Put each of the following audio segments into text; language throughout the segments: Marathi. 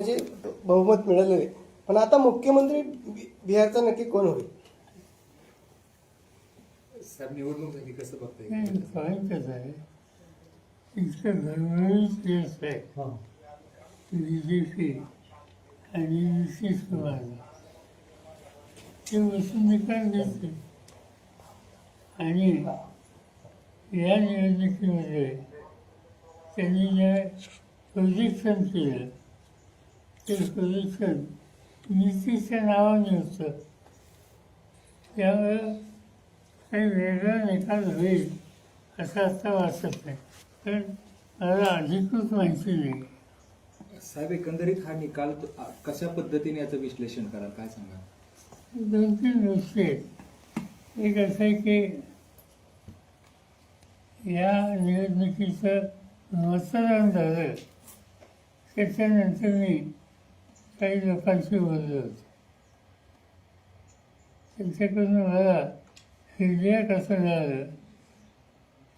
म्हणजे बहुमत मिळालेलं आहे पण आता मुख्यमंत्री बिहारचा नक्की कोण होईल? साहेब निवडणूक झाली कसं बघताय? कसं आहे इतकं केस आणि ते निकाल आणि या निवडणुकीमध्ये त्यांनी जे प्रोजेक्शन केलं ते प्रोजेक्शन नितीशच्या नावाने होतं त्यामुळं काही वेगळा निकाल होईल असं आता वाटत नाही. पण मला अधिकृत माहिती नाही साहेब एकंदरीत हा निकाल कशा पद्धतीने याचं विश्लेषण कराल? काय सांगा दोन तीन गोष्टी आहेत. एक असं आहे की या निवडणुकीचं मतदान झालं त्याच्यानंतर मी काही लोकांशी बोलले होते. त्यांच्याकडून मला फीडबॅक असं झालं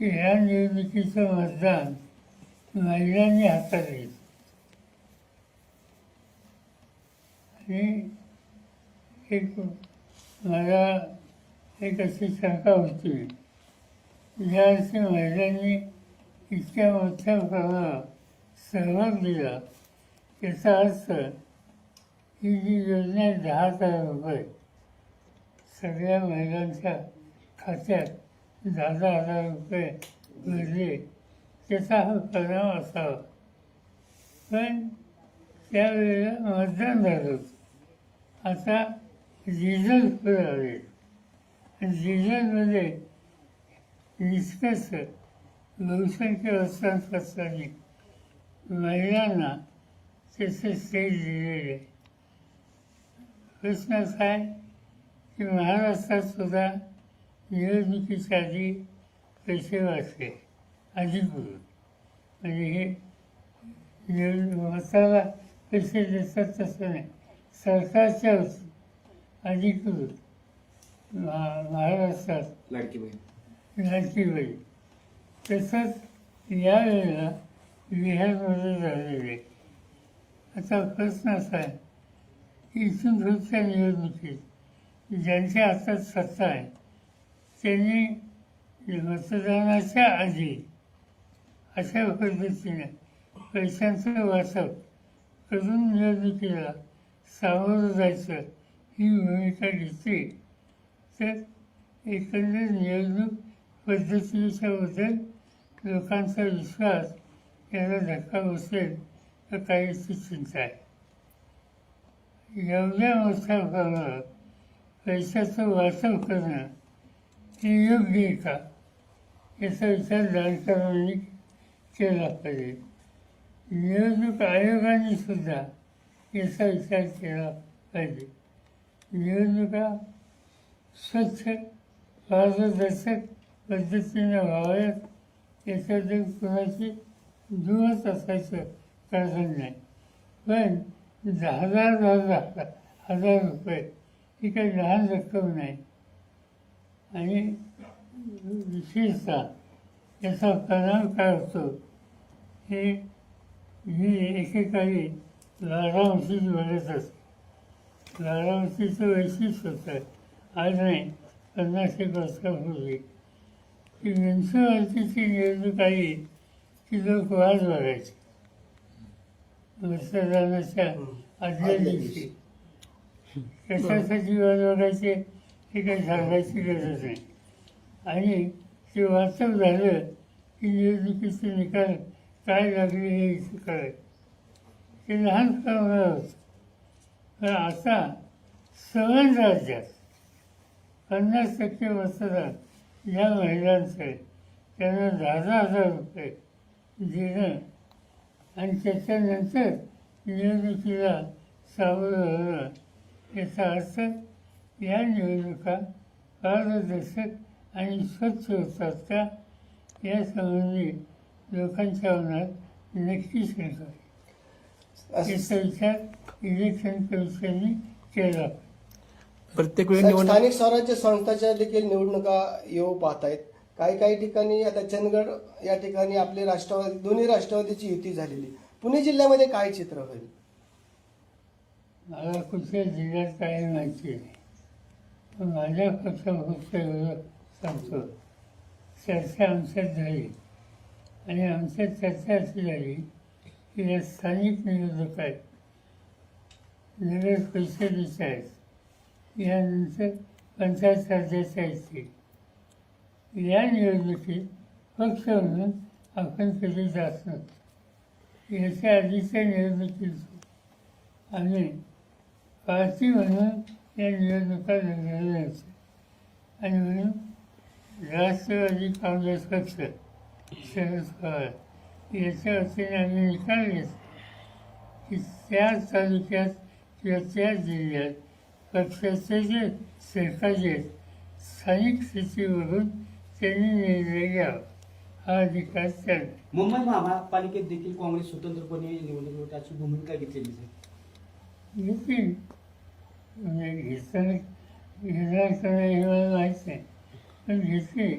की ह्या निवडणुकीचं मतदान महिलांनी हातात घेतलं आणि एक मला एक अशी शंका होती. यावर्षी महिलांनी इतक्या मोठ्या प्रमाणात सहभाग दिला याचा अर्थ ही जी योजना आहे दहा हजार रुपये सगळ्या महिलांच्या खात्यात दहा दहा हजार रुपये भरले त्याचा हा परिणाम असावा. पण त्यावेळेला मतदान झालं होतं. आता डिझेल पुढे आले. डिझेलमध्ये म्हणजे निष्कर्ष बहुसंख्य वर्षांपासून महिलांना त्याचे स्टेज दिलेले. आहे प्रश्न असा आहे की महाराष्ट्रात सुद्धा निवडणुकीच्या आधी पैसे वाचले. अधिकृत म्हणजे हे निवडणूक मताला पैसे देतात तसं नाही. सरकारच्या अधिकृत महा- महाराष्ट्रात लाडकी बहीण. तसंच यावेळेला बिहारमध्ये झालेले. आता प्रश्न असा आहे की इथून पुढच्या निवडणुकीत ज्यांच्या हातात सत्ता आहे त्यांनी मतदानाच्या आधी अशा पद्धतीने पैशांचं वाटप करून निवडणुकीला सामोरं जायचं ही भूमिका घेतली. तर एकंदर निवडणूक पद्धतीच्याबद्दल लोकांचा विश्वास याला धक्का बसेल तर काहीची चिंता आहे एवढ्या मोठ्या प्रमाणात पैशाचं वाटप करणं हे योग्य आहे का? याचा विचार जाणकारांनी केला पाहिजे. निवडणूक आयोगाने सुद्धा याचा विचार केला पाहिजे. निवडणुका स्वच्छ पारदर्शक पद्धतीने व्हाव्यात याच्याबद्दल कुणाची दूरच असायचं कारण नाही. पण दहा हजार दहा हजार हजार रुपये ही काही लहान रक्कम नाही आणि विशेषतः याचा परिणाम काय होतो? हे मी एकेकाळी लाडांशीच बोलत असते. लाडांशीचं वैशिष्ट्य होतं आज नाही पन्नास एक वर्षापूर्वी की म्युन्सिपाल्टीची निवडणूक आली की लोक वाद बघायचे मतदानाच्या आदल्या दिवशी. कशासाठी वाद बघायचे हे काही सांगायची गरज नाही. आणि ते वाचप झालं की निवडणुकीचे निकाल काय लागले हे कळाय ते लहान प्रमाणात होतं. पण आता सवन राज्यात पन्नास टक्के मतदान या महिलांचं त्यांना दहा दहा हजार रुपये देणं आणि त्याच्यानंतर निवडणुकीला सामोरं होणं याचा अर्थ या निवडणुका पारदर्शक आणि स्वच्छ होतात का यासंबंधी लोकांच्या मनात नक्की शंका. याचा विचार इलेक्शन कमिशनने केला. प्रत्येक वेळी निवडणूक स्थानिक स्वराज्य संस्थाच्या देखील निवडणुका येऊ पाहत आहेत काही काही ठिकाणी आता चंदगड या ठिकाणी आपले राष्ट्रवादी दोन्ही राष्ट्रवादीची युती झालेली. पुणे जिल्ह्यामध्ये काय चित्र होईल? मला कुठल्या जिल्ह्यात काही माहिती आहे माझ्या माझ्या पक्षाभूषेवर सांगतो. चर्चा आमच्यात झाली. आणि आमच्यात चर्चा अशी झाली की या स्थानिक निवडणूक आहेत. नगर परिषदेच्या आहेत. यानंतर पंचायत राज्याच्या येतील या निवडणुकीत पक्ष म्हणून आपण कधी जात नव्हतो. याच्या आधीच्या निवडणुकीत आम्ही पार्टी म्हणून या निवडणुका लढलेल्या होत्या. आणि म्हणून राष्ट्रवादी काँग्रेस पक्ष शरद पवार याच्या वतीने आम्ही निकाल घेतला की त्या तालुक्यात किंवा त्या जिल्ह्यात पक्षाचे जे सरकारी आहेत स्थानिक स्थितीवरून त्यांनी निर्णय घ्यावा. हा अधिकार त्यांना मुंबई महापालिकेत देखील काँग्रेस स्वतंत्रपणे निवडणूक त्याची भूमिका घेतलेली आहे. घेतील म्हणजे घेताना घेणार का नाही हे मला माहीत नाही. पण घेतली.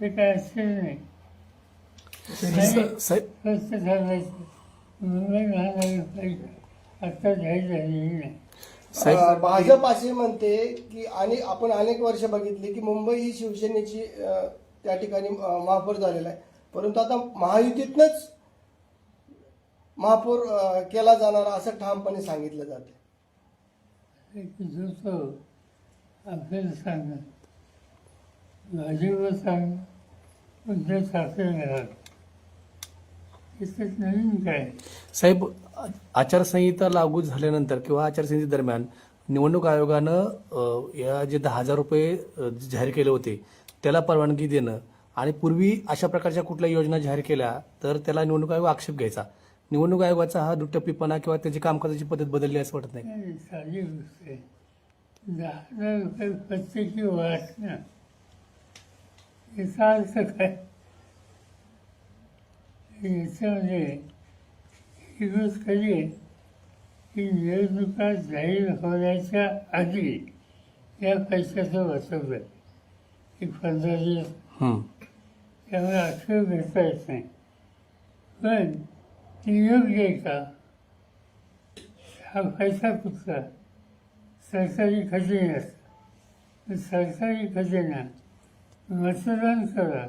ते काय असेल नाही. साहेब स्वस्त मुंबई महानगरपालिका जाहीर झालेली नाही. भाजप असे म्हणते की आणि आपण अनेक वर्ष बघितली की मुंबई ही शिवसेनेची त्या ठिकाणी महापौर झालेला आहे. परंतु आता महायुतीतनंच महापौर केला जाणार असं ठामपणे सांगितलं जातं आपल्याला सांगा. भाजपवर सांग उद्धव ठाकरे साहेब आचारसंहिता लागू झाल्यानंतर किंवा आचारसंहितेदरम्यान निवडणूक आयोगानं या जे दहा हजार रुपये जाहीर केले होते त्याला परवानगी देणं आणि पूर्वी अशा प्रकारच्या कुठल्या योजना जाहीर केल्या तर त्याला निवडणूक आयोग आक्षेप घ्यायचा. निवडणूक आयोगाचा हा दुट्टप्पीपणा किंवा त्याची कामकाजाची पद्धत बदलली असं वाटत नाही प्रत्येकी वाचणं याचा अर्थ काय? याच्यामध्ये ही गोष्ट खरी आहे की निवडणुका जाहीर होण्याच्या आधी या पैशाचं वाचवलं एक पंधरा दिवस. हं. त्यामुळे आक्षेप घेता येत नाही. पण ते योग्य आहे का? हा पैसा कुठला सरकारी खजिन्यात सरकारी खजिना मतदान करा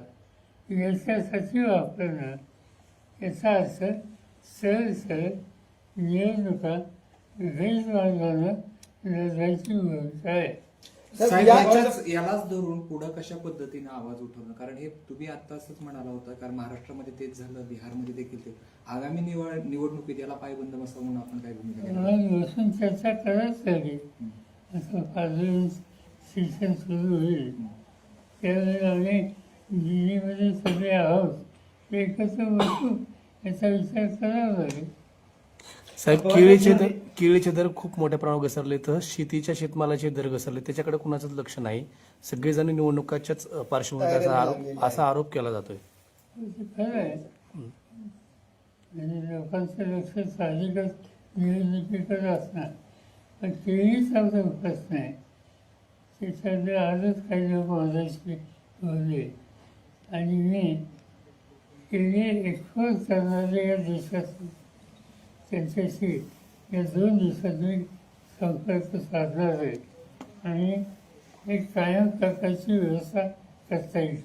याच्यासाठी वापरणं याचा अर्थ सरळ सरळ निवडणुका गैरमार्गानं लढायची भूमिका आहे साहेब या- याच्याच- यालाच धरून पुढं कशा पद्धतीने आवाज उठवणं कारण हे तुम्ही आता असंच म्हणाला होता कारण महाराष्ट्रामध्ये तेच झालं बिहारमध्ये देखील ते. आगामी निवड निवडणुकीत याला पायबंद बसावं म्हणून आपण काय भूमिका घेणार? मग बसून चर्चा करायच लागेल. असं पाच शिक्षण सुरू होईल. त्यावेळेला आम्ही दिल्लीमध्ये सगळे आहोत. एकत्र बसू. याचा विचार करावा लागेल साहेब केळीचे दर केळीचे दर खूप मोठ्या प्रमाणावर घसरले तर शेतीच्या शेतमालाचे दर घसरले. त्याच्याकडे कुणाचंच लक्ष नाही. सगळेजण निवडणुकाच्याच पार्श्वभूमीवर आरोप. असा आरोप केला जातोय. खरं आहे म्हणजे लोकांचं लक्ष साहजिकच निवडणुकीकडे असणार. पण तेही चांगला प्रश्न आहे. आजच काही लोक बोलले आणि मी केली एक्सपोज करणारे या देशात त्यांच्याशी या दोन दिवसांनी संपर्क साधला जाईल आणि एक कायम प्रकारची व्यवस्था करता येईल.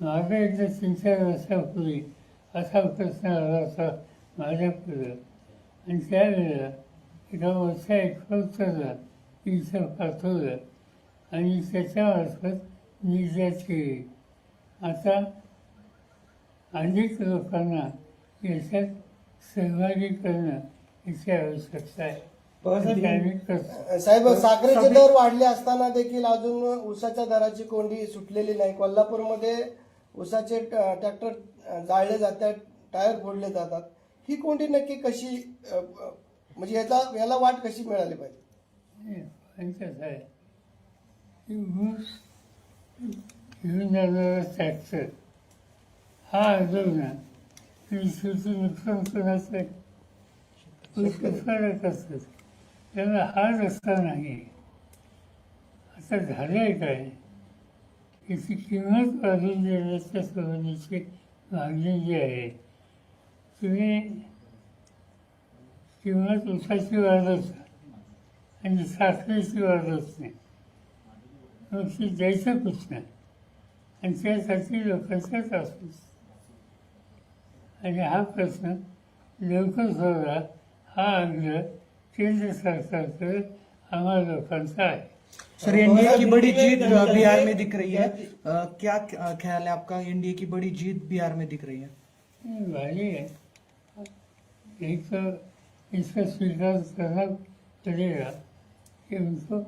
माझा एकदा तीन चार वर्षापूर्वी असा प्रश्न आला होता माझ्यापुढं आणि त्यावेळेला एका वर्षा एक्सपोजरला तीनशे पाठवलं आणि त्याच्यामार्फत निर्यात केली. आता अनेक लोकांना याच्यात सहभागी करणं याची आवश्यकता आहे. साहेब साखरेचे दर वाढले असताना देखील अजून ऊसाच्या दराची कोंडी सुटलेली नाही. कोल्हापूरमध्ये ऊसाचे ट्रॅक्टर जाळले जातात टायर फोडले जातात. ही कोंडी नक्की कशी म्हणजे याचा याला वाट कशी मिळाली पाहिजे? हे घेऊन जाणारा ट्रॅक्टर हा अडवणार कृषीचं नुकसान कोणाचं आहे ऊस फरक असतो त्याला हा रस्ता नाही आता झालं आहे काय याची किंमत वाढून देण्याच्या संबंधीची मागणी जी आहे तुम्ही किंमत उसाची वाढवत आणि साखरेची वाढवत नाही मग ते द्यायचं कुठं नाही आणि त्यासाठी लोकांचा त्रास आणि हा प्रश्न। लवकर सोडवा हा आग्रह केंद्र सरकारकडे आम्हा लोकांचा आहे सर एनडीए की बड़ी जीत बिहार में दिख रही है। अ, क्या ख्याल है आपका? एनडीए की बड़ी जीत बिहार में दिख रही है। है। एक तो इसका स्वीकार करना पड़ेगा कि उनको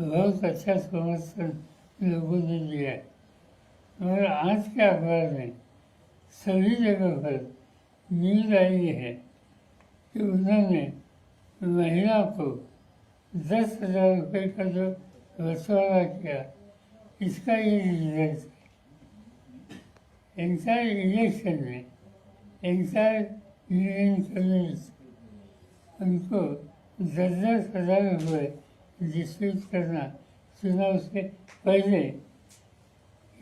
बहुत अच्छा समर्थन लोगों ने दिया है। मगर आज के अखबार में सभी जगह पर न्यूज़ आई है कि उन्होंने महिला को दस हज़ार रुपये का जो बंटवारा किया, इसका ये रिज़ल्ट है एंटायर इलेक्शन में एंटायर यूनियन कम्युनिस्ट उनको दस दस हज़ार रुपये डिस्ट्रीब्यूट करना चुनाव से पहले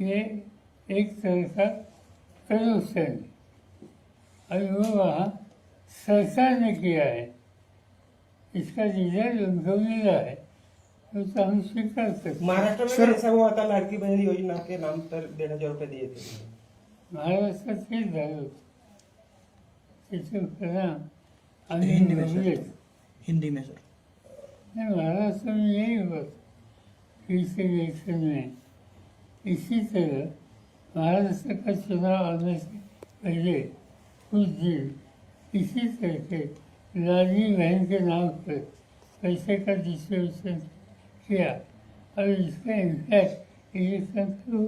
ये एक तरह का करप्शन है और वो सरकार ने किया है। इसका रिज़ल्ट उनको मिला है। तो, तो हम स्वीकार करते हैं। महाराष्ट्र में सर- हुआ था लाड़की बहन योजना के नाम पर डेढ़ हज़ार रुपए दिए थे। आम्ही हिंदी में सर। हिंदी में सर। नहीं महाराष्ट्र में यही हुआ इस इलेक्शन में। इसी तरह महाराष्ट्र का चुनाव आने से पहले कुछ दिन इसी तरह के लाली बहन के नाम पर पैसे का डिस्ट्रीब्यूशन किया और इसका इम्पैक्ट इलेक्शन को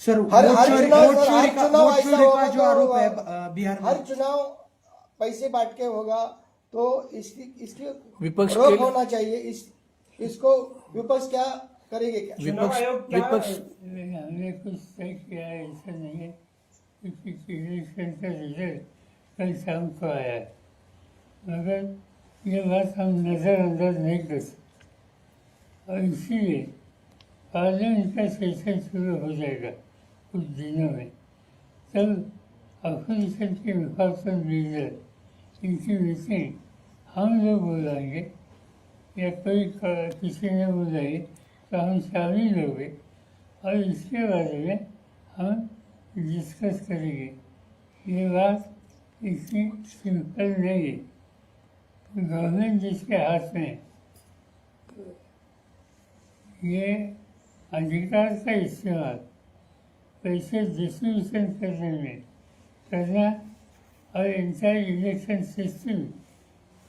सर हर हर चुनाव हर चुनाव ऐसा होगा जो आरोप है बिहार हर चुनाव पैसे बांट के होगा तो इसकी इसकी विपक्ष रोक होना चाहिए। इस इसको विपक्ष क्या करेंगे क्या? चुनाव विपक्ष आयोग क्या- विपक्ष हमने कुछ तय किया है ऐसा नहीं है। क्योंकि इलेक्शन का रिजल्ट कल शाम को आया है। मगर ये बात हम नज़रअंदाज नहीं कर सकते। और इसीलिए पार्लियामेंट का सेशन शुरू हो जाएगा कुछ दिनों में। तब अपोजिशन के विभाजन लीडर इनकी मीटिंग हम लोग बुलाएंगे या कोई क- किसी ने बुलाई तो हम शामिल होंगे और इसके बारे में हम डिस्कस करेंगे। ये बात इतनी सिंपल नहीं है। तो गवर्नमेंट जिसके हाथ में ये अधिकार का इस्तेमाल पैसे डिस्ट्रीब्यूशन करने में करना और entire election system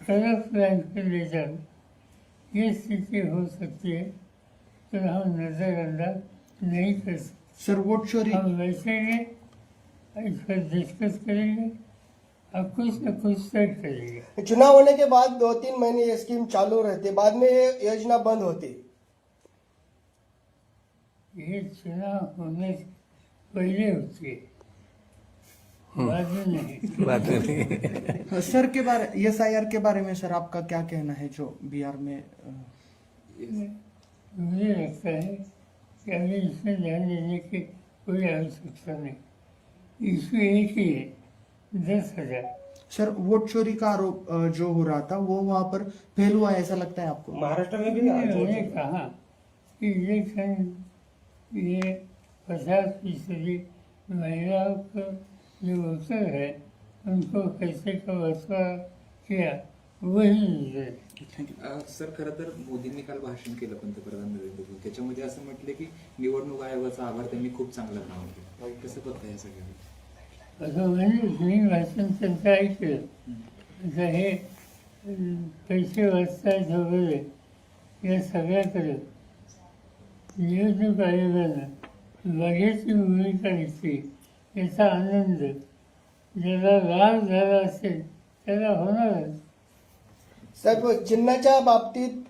corrupt line पर ले जाना, ये स्थिति हो सकती है। तो हम नज़रअंदाज नहीं कर सकते। सर वोट चोरी हम बैठेंगे इस पर डिस्कस करेंगे और कुछ न कुछ तय करेंगे। चुनाव होने के बाद दो तीन महीने ये स्कीम चालू रहती बाद में ये योजना बंद होती। ये चुनाव होने से पहले होती है। बाद में नहीं। बात नहीं। सर के बारे एस आई आर के बारे में सर आपका क्या कहना है जो बिहार में मुझे लगता है कि अभी इसमें ध्यान देने की कोई आवश्यकता नहीं। इसमें एक ही है दस हज़ार। सर वोट चोरी का आरोप जो हो रहा था वो वहाँ पर फेल हुआ है ऐसा लगता है आपको? महाराष्ट्र में भी मैंने कहा कि इलेक्शन ये पचास फ़ीसदी महिलाओं का जो अवसर है उनको पैसे का बंटवारा किया वही सर खरं तर मोदींनी काल भाषण केलं पंतप्रधान नरेंद्र मोदी. त्याच्यामध्ये असं म्हटलं की निवडणूक आयोगाचा आभार त्यांनी खूप चांगला काम केलं कसं बघताय या सगळ्या असं म्हणजे मी भाषण त्यांचं ऐकलं. आता हे पैसे वाचतायत वगैरे या सगळ्याकडे निवडणूक आयोगानं बघ्याची भूमिका घेतली. याचा आनंद ज्याला लाभ झाला असेल त्याला होणारच. साहेब चिन्हाच्या बाबतीत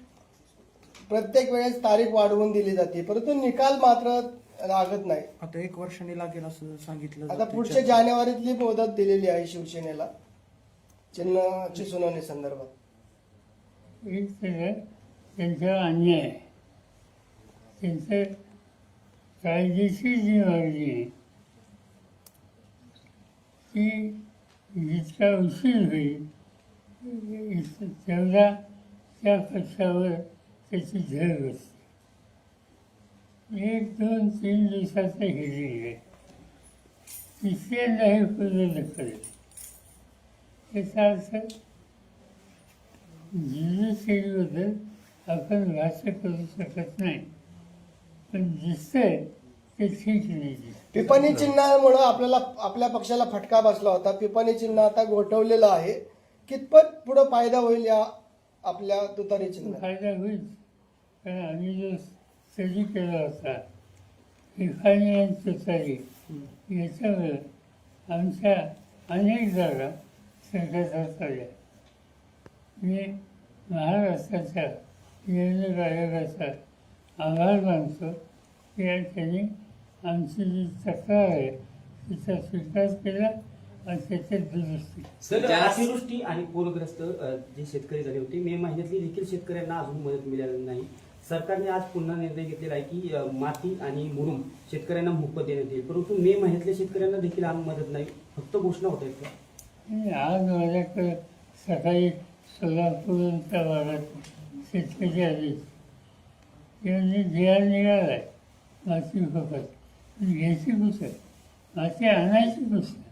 प्रत्येक वेळेस तारीख वाढवून दिली जाते परंतु निकाल मात्र लागत नाही. आता एक वर्षाने लागेल असं सांगितलं आता. पुढच्या जानेवारीतली मुदत दिलेली आहे शिवसेनेला चिन्हाची सुनावणी संदर्भात. एक तर त्यांच्यावर अन्याय आहे त्यांचं कायदेशीर जी मागणी आहे. ती जितका उशीर होईल तेवढा त्या पक्षावर त्याची झळ बसते. एक दोन तीन दिवसाचं हिरिंग आहे. तिसऱ्यांदा हे पूर्ण करेल. त्याचा अर्थ जीवनशैलीबद्दल आपण भाष्य करू शकत नाही. पण दिसतंय ते ठीक नाही दिसत. पिपाणी चिन्हामुळं आपल्याला आपल्या पक्षाला फटका बसला होता. पिपाणी चिन्ह आता गोठवलेलं आहे. कितपत पुढं फायदा होईल या आपल्या तुतारी चिन्ह फायदा होईल? कारण आम्ही जो स्टडी केला होता रिफायनरी आणि तुतारी याच्यावर आमच्या अनेक जागा संकटात आल्या मी महाराष्ट्राच्या निवडणूक आयोगाचा आभार मानतो. की या त्यांनी आमची जी तक्रार आहे तिचा स्वीकार केला. आणि त्याच्यात दुरुस्ती. सर ज्या- अतिवृष्टी आणि पूरग्रस्त अ, जे शेतकरी झाले होते मे महिन्यातली देखील शेतकऱ्यांना अजून मदत मिळालेली नाही. सरकारने आज पुन्हा निर्णय घेतलेला आहे की अ, माती आणि मुरुम शेतकऱ्यांना मोफत देण्यात येईल. परंतु मे महिन्यातल्या शेतकऱ्यांना देखील आज मदत नाही. फक्त घोषणा होत आहेत आणि आज माझ्याकडे सकाळी सोलापूरच्या भागात शेतकरी आले. त्यांनी जिया निघाला आहे माती फकत घ्यायची कुठं? माती आणायची कुठं?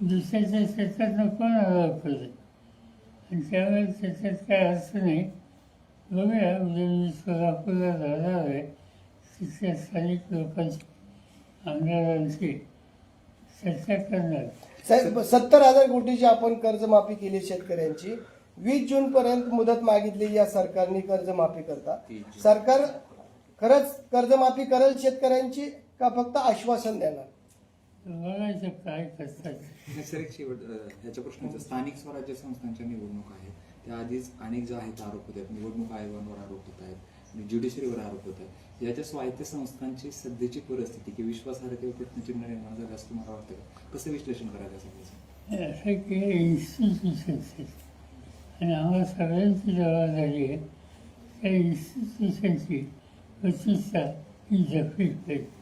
दुसऱ्याच्या शेतात नको आला पाहिजे आणि त्यामुळे त्याच्यात काय अर्थ नाही बघूया. उद्या मी सोलापूरला जाणार आहे. तिथल्या स्थानिक लोकांची आमदारांची चर्चा करणार. साहेब सत्तर हजार कोटीची आपण कर्जमाफी केली शेतकऱ्यांची. वीस जून पर्यंत मुदत मागितली या सरकारने कर्जमाफी करता. सरकार खरंच कर्जमाफी करेल शेतकऱ्यांची का फक्त आश्वासन देणार? बघायचं काय करतात सर एक शेवट अ, ह्याच्या प्रश्नाचं स्थानिक स्वराज्य संस्थांच्या निवडणूक आहेत. त्या आधीच अनेक जे आहेत आरोप होत आहेत. निवडणूक आयोगांवर आरोप होत आहेत. आणि ज्युडिशरीवर आरोप होत आहेत. याच्या स्वायत्त संस्थांची सध्याची परिस्थिती किंवा विश्वासार्हतेवर प्रश्नचिन्ह निर्माण झालं असं तुम्हाला वाटतं का? कसं विश्लेषण करायचं सगळ्याचं असं की इन्स्टिट्यूशन्स आहेत आणि आम्हाला सगळ्यांची जबाबदारी आहे. त्या इन्स्टिट्यूशनची प्रतिष्ठा ही जपली पाहिजे.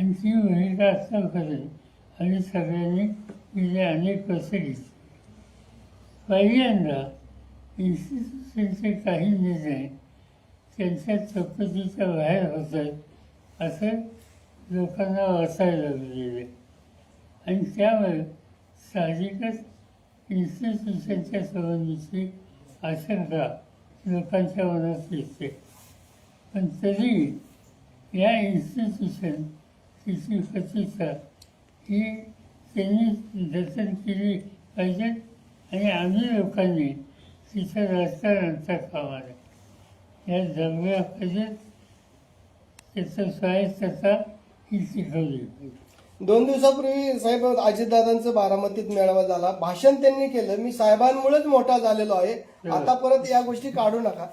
आणि ती भूमिका करेल आणि सगळ्यांनी तिचे अनेक पैसे घेतले पहिल्यांदा इन्स्टिट्यूशनचे काही निर्णय त्यांच्या चौकटीच्या बाहेर होत आहेत असं लोकांना वाचायला गेले आणि त्यामुळे साहजिकच इन्स्टिट्यूशनच्या संबंधीची आशंका लोकांच्या मनात येते. पण तरी या इन्स्टिट्यूशन तिची प्रतिष्ठा ही त्यांनी जतन केली पाहिजे आणि आम्ही लोकांनी तिचं राजकारण नये या जगल्या पाहिजेत त्याचं स्वायत्तता ही शिकवली. पाहिजे दोन दिवसापूर्वी साहेब अजितदादांचं बारामतीत मेळावा झाला. भाषण त्यांनी केलं. मी साहेबांमुळेच मोठा झालेलो आहे. आता परत या गोष्टी काढू नका.